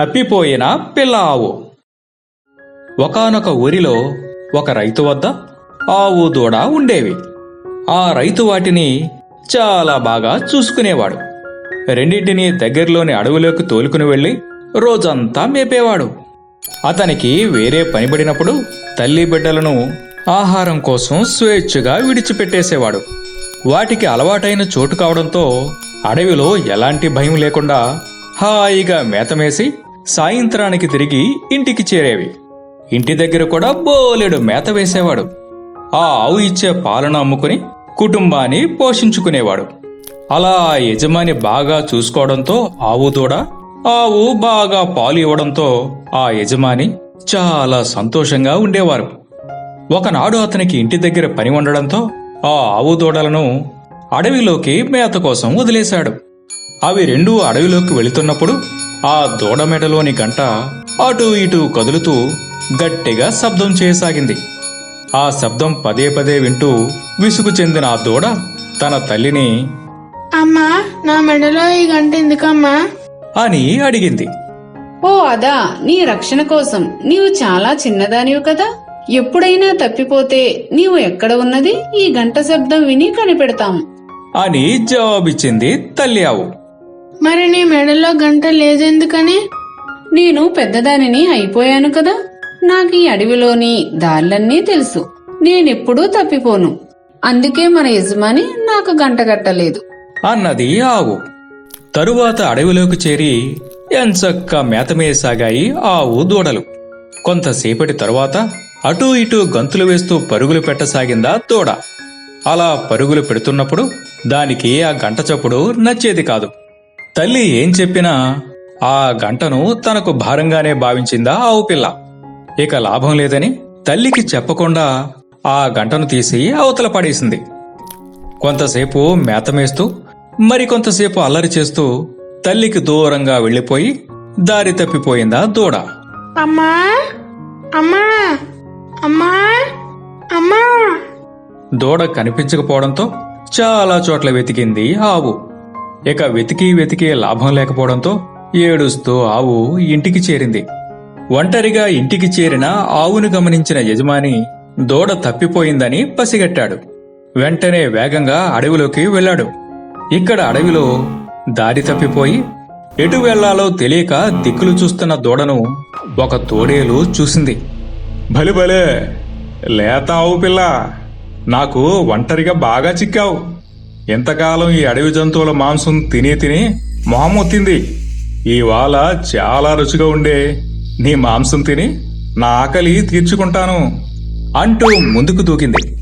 తప్పిపోయిన పిల్ల ఆవు ఒకానొక ఊరిలో ఒక రైతు వద్ద ఆవు దూడ ఉండేవి. ఆ రైతు వాటిని చాలా బాగా చూసుకునేవాడు. రెండింటిని దగ్గరలోని అడవిలోకి తోలుకుని వెళ్ళి రోజంతా మేపేవాడు. అతనికి వేరే పనిపడినప్పుడు తల్లి బిడ్డలను ఆహారం కోసం స్వేచ్ఛగా విడిచిపెట్టేసేవాడు. వాటికి అలవాటైన చోటు కావడంతో అడవిలో ఎలాంటి భయం లేకుండా హాయిగా మేతమేసి సాయంత్రానికి తిరిగి ఇంటికి చేరేవి. ఇంటి దగ్గర కూడా బోలెడు మేత వేసేవాడు. ఆ ఆవు ఇచ్చే పాలను అమ్ముకుని కుటుంబాన్ని పోషించుకునేవాడు. అలా ఆ యజమాని బాగా చూసుకోవడంతో ఆవు దూడ ఆవు బాగా పాలు ఇవ్వడంతో ఆ యజమాని చాలా సంతోషంగా ఉండేవారు. ఒకనాడు అతనికి ఇంటి దగ్గర పని ఉండడంతో ఆ ఆవు దూడలను అడవిలోకి మేత కోసం వదిలేశాడు. అవి రెండూ అడవిలోకి వెళుతున్నప్పుడు ఆ దూడ మెడలోని గంట అటూ ఇటూ కదులుతూ గట్టిగా శబ్దం చేయసాగింది. ఆ శబ్దం పదే పదే వింటూ విసుగు చెందిన ఆ దూడ తన తల్లిని అమ్మా నా మెడలో ఈ గంట ఎందుకమ్మా? అని అడిగింది. ఓ అదా నీ రక్షణ కోసం. నీవు చాలా చిన్నదానివి కదా. ఎప్పుడైనా తప్పిపోతే నీవు ఎక్కడ ఉన్నది? ఈ గంట శబ్దం విని కనిపెడతాము అని జవాబిచ్చింది తల్లి ఆవు. మరి నీ మెడలో గంట లేదెందుకని? నేను పెద్దదానిని అయిపోయాను కదా. నాకు ఈ అడవిలోని దారులన్నీ తెలుసు. నేనెప్పుడూ తప్పిపోను. అందుకే మన యజమాని నాకు గంట కట్టలేదు. అన్నది ఆవు. తరువాత అడవిలోకి చేరి ఎంచక్క మేతమేసాగాయి ఆవు దూడలు. కొంతసేపటి తరువాత అటూ ఇటూ గంతులు వేస్తూ పరుగులు పెట్టసాగిందా దూడ. అలా పరుగులు పెడుతున్నప్పుడు దానికి ఆ గంట చప్పుడు నచ్చేది కాదు. తల్లి ఏం చెప్పినా ఆ గంటను తనకు భారంగానే భావించిందా ఆవు పిల్ల. ఇక లాభం లేదని తల్లికి చెప్పకుండా ఆ గంటను తీసి అవతల పడేసింది. కొంతసేపు మేతమేస్తూ మరికొంతసేపు అల్లరి చేస్తూ తల్లికి దూరంగా వెళ్ళిపోయి దారి తప్పిపోయిందా దూడ. అమ్మా అమ్మా అమ్మా అమ్మా. దూడ కనిపించకపోవడంతో చాలా చోట్ల వెతికింది ఆవు. ఇక వెతికి వెతికి లాభం లేకపోవడంతో ఏడుస్తూ ఆవు ఇంటికి చేరింది. ఒంటరిగా ఇంటికి చేరిన ఆవును గమనించిన యజమాని దూడ తప్పిపోయిందని పసిగట్టాడు. వెంటనే వేగంగా అడవిలోకి వెళ్ళాడు. ఇక్కడ అడవిలో దారి తప్పిపోయి ఎటు వెళ్ళాలో తెలియక దిక్కులు చూస్తున్న దూడను ఒక తోడేలు చూసింది. భలే భలే లేత ఆవు పిల్ల నాకు ఒంటరిగా బాగా చిక్కావు. ఎంతకాలం ఈ అడవి జంతువుల మాంసం తిని తిని మొహం వచ్చింది ఇవాళ చాలా రుచిగా ఉండే. నీ మాంసం తిని నా ఆకలి తీర్చుకుంటాను అంటూ ముందుకు దూకింది.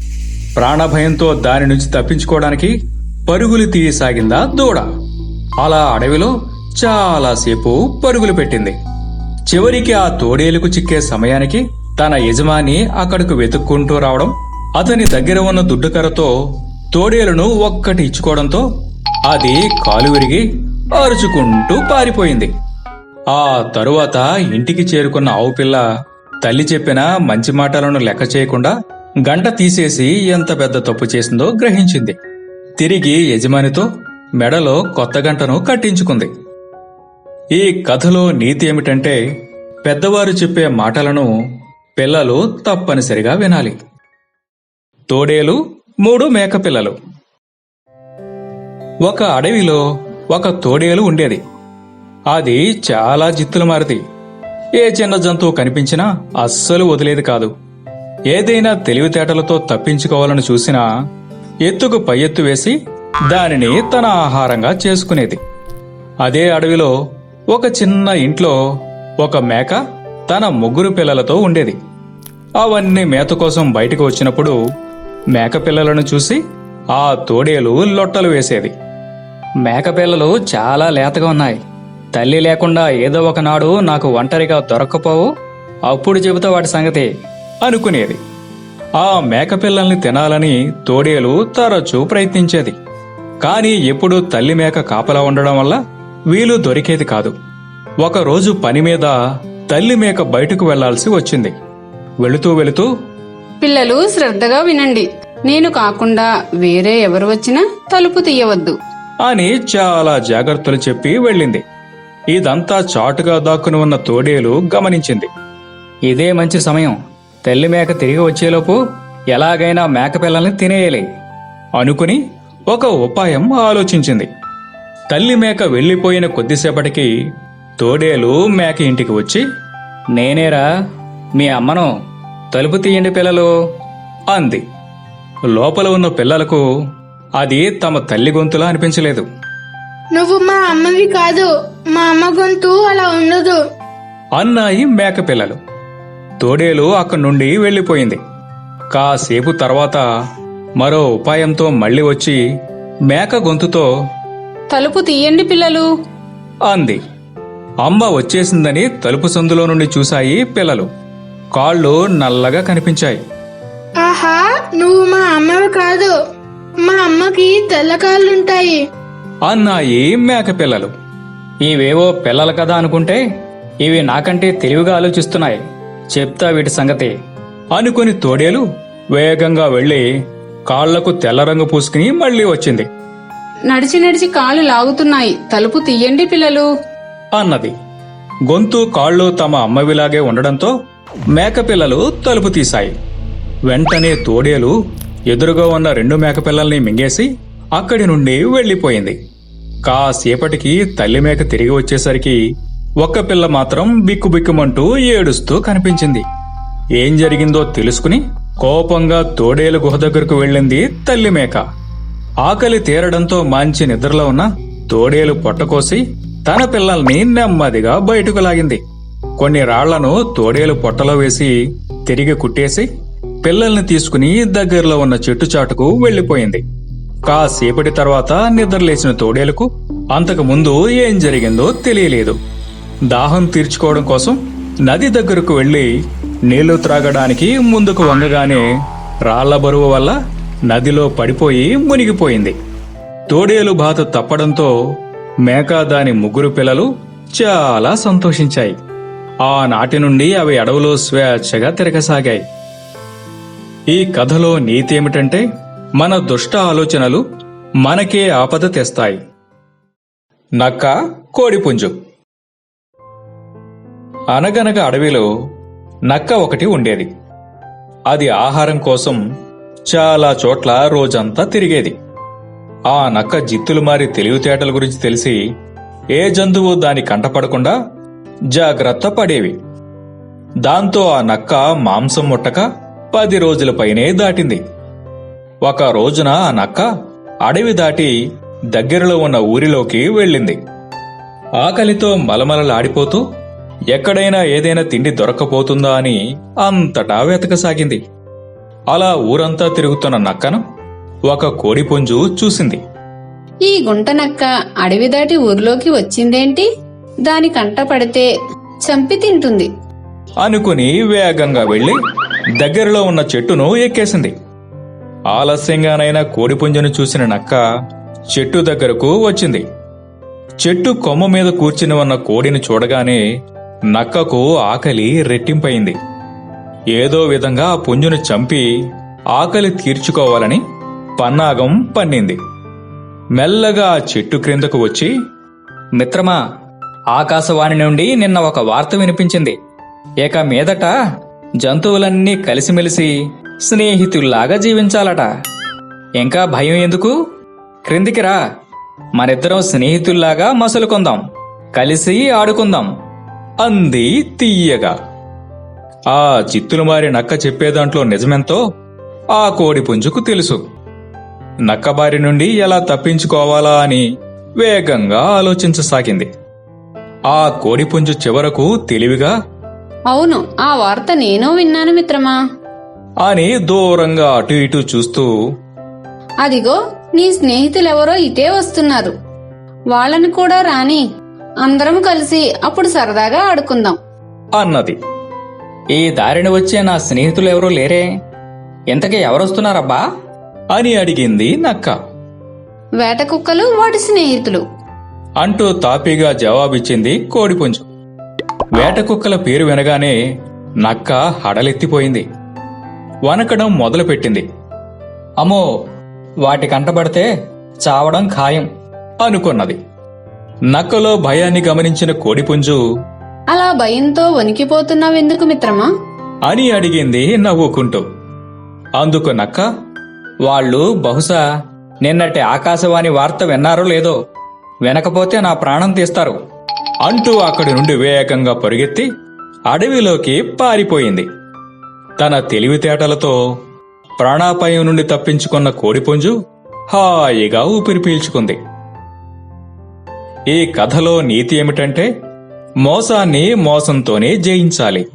ప్రాణభయంతో దాని నుంచి తప్పించుకోవడానికి పరుగులు తీయసాగిందా దూడ. అలా అడవిలో చాలాసేపు పరుగులు పెట్టింది. చివరికి ఆ తోడేలుకు చిక్కే సమయానికి తన యజమాని అక్కడకు వెతుక్కుంటూ రావడం అతని దగ్గర ఉన్న దుడ్డుకరతో తోడేలును ఒక్కటి ఇచ్చుకోవడంతో అది కాలు విరిగి అరుచుకుంటూ పారిపోయింది. ఆ తరువాత ఇంటికి చేరుకున్న ఆవు పిల్ల తల్లి చెప్పిన మంచి మాటలను లెక్క చేయకుండా గంట తీసేసి ఎంత పెద్ద తప్పు చేసిందో గ్రహించింది. తిరిగి యజమానితో మెడలో కొత్త గంటను కట్టించుకుంది. ఈ కథలో నీతి ఏమిటంటే పెద్దవారు చెప్పే మాటలను పిల్లలు తప్పనిసరిగా వినాలి. తోడేలు మూడు మేకపిల్లలు ఒక అడవిలో ఒక తోడేలు ఉండేది. అది చాలా జిత్తులు మారిది. ఏ చిన్న జంతువు కనిపించినా అస్సలు వదిలేది కాదు. ఏదైనా తెలివితేటలతో తప్పించుకోవాలని చూసినా ఎత్తుకు పై ఎత్తు వేసి దానిని తన ఆహారంగా చేసుకునేది. అదే అడవిలో ఒక చిన్న ఇంట్లో ఒక మేక తన ముగ్గురు పిల్లలతో ఉండేది. అవన్నీ మేత కోసం బయటకు వచ్చినప్పుడు మేకపిల్లలను చూసి ఆ తోడేలు లొట్టలు వేసేది మేకపిల్లలు చాలా లేతగా ఉన్నాయి. తల్లి లేకుండా ఏదో ఒకనాడు నాకు ఒంటరిగా దొరక్కపోవు అప్పుడు చెబుతా వాటి సంగతి అనుకునేది. ఆ మేకపిల్లల్ని తినాలని తోడేలు తరచూ ప్రయత్నించేది. కానీ ఎప్పుడూ తల్లి మేక కాపలా ఉండడం వల్ల వీలు దొరికేది కాదు. ఒకరోజు పని మీద తల్లి మేక బయటకు వెళ్ళాల్సి వచ్చింది. వెళుతూ వెళుతూ పిల్లలు శ్రద్ధగా వినండి. నేను కాకుండా వేరే ఎవరు వచ్చినా తలుపు తీయవద్దు. అని చాలా జాగ్రత్తలు చెప్పి వెళ్ళింది. ఇదంతా చాటుగా దాక్కుని ఉన్న తోడేలు గమనించింది. ఇదే మంచి సమయం. తల్లి మేక తిరిగి వచ్చేలోపు ఎలాగైనా మేకపిల్లల్ని తినేయాలి అనుకుని ఒక ఉపాయం ఆలోచించింది. తల్లి మేక వెళ్ళిపోయిన కొద్దిసేపటికి తోడేలు మేక ఇంటికి వచ్చి నేనేరా మీ అమ్మను తలుపు తీయండి పిల్లలు అంది. లోపల ఉన్న పిల్లలకు అది తమ తల్లి గొంతులా అనిపించలేదు. నువ్వు మా అమ్మవి కాదు మా అమ్మ గొంతు అలా ఉండదు. అన్నాయి మేక పిల్లలు. తోడేలు అక్కడి నుండి వెళ్ళిపోయింది. కాసేపు తర్వాత మరో ఉపాయంతో మళ్ళీ వచ్చి మేక గొంతుతో తలుపు తీయండి పిల్లలు. అంది. అమ్మ వచ్చేసిందని తలుపు సందులో నుండి చూశాయి పిల్లలు. కాళ్ళు నల్లగా కనిపించాయి. నువ్వు మా అమ్మవి కాదు మా అమ్మకి తెల్ల కాళ్ళుంటాయి. అన్నాయి మేక పిల్లలు? ఇవేవో పిల్లలు కదా అనుకుంటే ఇవి నాకంటే తెలివిగా ఆలోచిస్తున్నాయి. చెప్తా వీటి సంగతి. అనుకుని తోడేలు వేగంగా వెళ్ళి కాళ్ళకు తెల్ల రంగు పూసుకుని మళ్ళీ వచ్చింది. నడిచి నడిచి కాళ్ళు లాగుతున్నాయి. తలుపు తీయండి పిల్లలు. అన్నది. గొంతు కాళ్ళు తమ అమ్మవిలాగే ఉండడంతో మేకపిల్లలు తలుపు తీశాయి. వెంటనే తోడేలు ఎదురుగా ఉన్న రెండు మేకపిల్లల్ని మింగేసి అక్కడి నుండి వెళ్ళిపోయింది కాసేపటికి తల్లి మేక తిరిగి వచ్చేసరికి ఒక్క పిల్ల మాత్రం బిక్కుబిక్కుమంటూ ఏడుస్తూ కనిపించింది. ఏం జరిగిందో తెలుసుకుని కోపంగా తోడేలు గుహ దగ్గరకు వెళ్ళింది తల్లి మేక. ఆకలి తీరడంతో మంచి నిద్రలో ఉన్న తోడేలు పొట్టకోసి తన పిల్లల్ని నెమ్మదిగా బయటకు లాగింది. కొన్ని రాళ్ళను తోడేలు పొట్టలో వేసి తిరిగి కుట్టేసి పిల్లల్ని తీసుకుని దగ్గరలో ఉన్న చెట్టు చాటుకు వెళ్ళిపోయింది కాసేపటి తర్వాత నిద్రలేసిన తోడేలుకు అంతకు ముందు ఏం జరిగిందో తెలియలేదు. దాహం తీర్చుకోవడం కోసం నది దగ్గరకు వెళ్ళి నీళ్ళు త్రాగడానికి ముందుకు వంగగానే రాళ్ళ బరువు వల్ల నదిలో పడిపోయి మునిగిపోయింది. తోడేలు బాధ తప్పడంతో మేక దాని ముగ్గురు పిల్లలు చాలా సంతోషించాయి. ఆనాటి నుండి అవి అడవులో స్వేచ్ఛగా తిరగసాగాయి. ఈ కథలో నీతి ఏమిటంటే మన దుష్ట ఆలోచనలు మనకే ఆపద తెస్తాయి. నక్క కోడిపుంజు అనగనగా అడవిలో నక్క ఒకటి ఉండేది. అది ఆహారం కోసం చాలా చోట్ల రోజంతా తిరిగేది. ఆ నక్క జిత్తులు మారి తెలివితేటల గురించి తెలిసి ఏ జంతువు దాని కంటపడకుండా జాగ్రత్త పడేవి. దాంతో ఆ నక్క మాంసం ముట్టక పది రోజుల పైనే దాటింది. ఒక రోజున ఆ నక్క అడవి దాటి దగ్గరలో ఉన్న ఊరిలోకి వెళ్ళింది. ఆకలితో మలమలలాడిపోతూ ఎక్కడైనా ఏదైనా తిండి దొరక్కపోతుందా అని అంతటా వెతకసాగింది. అలా ఊరంతా తిరుగుతున్న నక్కను ఒక కోడిపుంజు చూసింది. ఈ గుంట నక్క అడవి దాటి ఊర్లోకి వచ్చిందేంటి? దాని కంట పడితే చంపి తింటుంది. అనుకుని వేగంగా వెళ్ళి దగ్గరలో ఉన్న చెట్టును ఎక్కేసింది. ఆలస్యంగానైనా కోడిపుంజను చూసిన నక్క చెట్టు దగ్గరకు వచ్చింది. చెట్టు కొమ్మ మీద కూర్చుని ఉన్న కోడిని చూడగానే నక్కకు ఆకలి రెట్టింపయింది. ఏదో విధంగా ఆ పుంజును చంపి ఆకలి తీర్చుకోవాలని పన్నాగం పన్నింది. మెల్లగా ఆ చెట్టు క్రిందకు వచ్చి మిత్రమా ఆకాశవాణి నుండి నిన్న ఒక వార్త వినిపించింది. ఇక మీదట జంతువులన్నీ కలిసిమెలిసి స్నేహితుల్లాగా జీవించాలట. ఇంకా భయం ఎందుకు? క్రిందికి రా. మనిద్దరం స్నేహితుల్లాగా మసులుకుందాం. కలిసి ఆడుకుందాం. అంది తీయగా ఆ చిత్తులు మారి నక్క చెప్పేదాంట్లో నిజమెంతో ఆ కోడి పుంజుకు తెలుసు. నక్కబారి నుండి ఎలా తప్పించుకోవాలా అని వేగంగా ఆలోచించసాగింది. ఆ కోడిపుంజు చివరకు తెలివిగా అవును ఆ వార్త నేను విన్నాను మిత్రమా? అని దూరంగా అటు ఇటు చూస్తూ అదిగో నీ స్నేహితులెవరో ఇటే వస్తున్నారు. వాళ్ళని కూడా రాని అందరం కలిసి అప్పుడు సరదాగా ఆడుకుందాం. అన్నది. ఈ దారిని వచ్చే నా స్నేహితులు ఎవరూ లేరే? ఇంతకీ ఎవరొస్తున్నారబ్బా? అని అడిగింది నక్క. వేట కుక్కలు వాటి స్నేహితులు. అంటూ తాపీగా జవాబిచ్చింది కోడిపుంజు. వేట కుక్కల పేరు వినగానే నక్క హడలెత్తిపోయింది. వనకడం మొదలుపెట్టింది. అమ్మో వాటి కంటపడితే చావడం ఖాయం అనుకున్నది. నక్కలో భయాన్ని గమనించిన కోడిపుంజు అలా భయంతో వణికిపోతున్నావెందుకు మిత్రమా? అని అడిగింది నవ్వుకుంటూ. అందుకు నక్క వాళ్ళు బహుశా నిన్నటి ఆకాశవాణి వార్త విన్నారో లేదో వినకపోతే నా ప్రాణం తీస్తారు. అంటూ అక్కడి నుండి వేగంగా పరుగెత్తి అడవిలోకి పారిపోయింది. తన తెలివితేటలతో ప్రాణాపాయం నుండి తప్పించుకున్న కోడిపుంజు హాయిగా ఊపిరి పీల్చుకుంది. ఈ కథలో నీతి ఏమిటంటే మోసాన్ని మోసంతోనే జయించాలి.